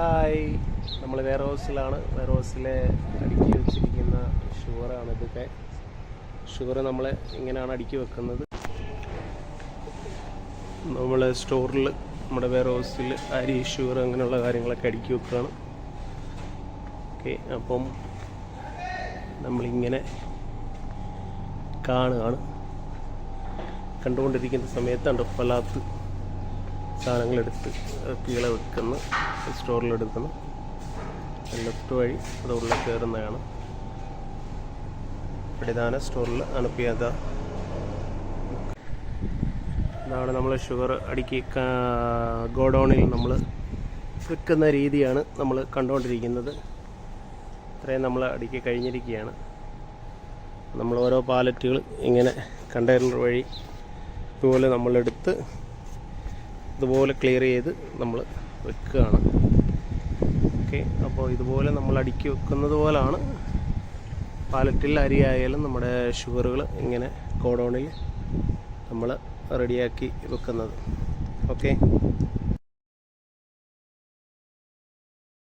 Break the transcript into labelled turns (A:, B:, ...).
A: Hi. നമ്മൾ wear ഹൗസിലാണ്. Wear ഹൗസിലെ അടുക്കി വെച്ചിരിക്കുന്ന ഷുഗറാണ് ഇതൊക്കെ. ഷുഗർ നമ്മൾ ഇങ്ങനെയാണ് അടുക്കി വെക്കുന്നത്. നമ്മൾ സ്റ്റോറിൽ നമ്മുടെ വെയർ ഹൗസിൽ അരി ഷുഗർ അങ്ങനെയുള്ള കാര്യങ്ങളൊക്കെ അടുക്കി വെക്കുകയാണ്. ഓക്കെ അപ്പം നമ്മളിങ്ങനെ കാണുകയാണ്. കണ്ടുകൊണ്ടിരിക്കുന്ന സമയത്താണ് പലാത്ത് സാധനങ്ങളെടുത്ത് കീഴെ വെക്കുന്ന സ്റ്റോറിലെടുക്കുന്ന ലെഫ്റ്റ് വഴി അത് ഉള്ളിൽ കയറുന്നതാണ്. പ്രധാന സ്റ്റോറിൽ അണുപ്പിയാത ഇതാണ് നമ്മൾ ഷുഗർ അടുക്കി ഗോഡൗണിൽ നമ്മൾ വെക്കുന്ന രീതിയാണ് നമ്മൾ കണ്ടുകൊണ്ടിരിക്കുന്നത് ഇത്രയും നമ്മൾ അടുക്കി കഴിഞ്ഞിരിക്കുകയാണ്. നമ്മൾ ഓരോ പാലറ്റുകൾ ഇങ്ങനെ കണ്ടെയ്നർ വഴി ഇതുപോലെ നമ്മളെടുത്ത് ഇതുപോലെ ക്ലിയർ ചെയ്ത് നമ്മൾ വെക്കുകയാണ്. ഓക്കെ അപ്പോൾ ഇതുപോലെ നമ്മൾ അടുക്കി വെക്കുന്നത് പോലാണ്. പാലറ്റിൽ അരി ആയാലും നമ്മുടെ ഷുഗറുകൾ ഇങ്ങനെ കോഡോണിൽ നമ്മൾ റെഡിയാക്കി വെക്കുന്നത്. ഓക്കെ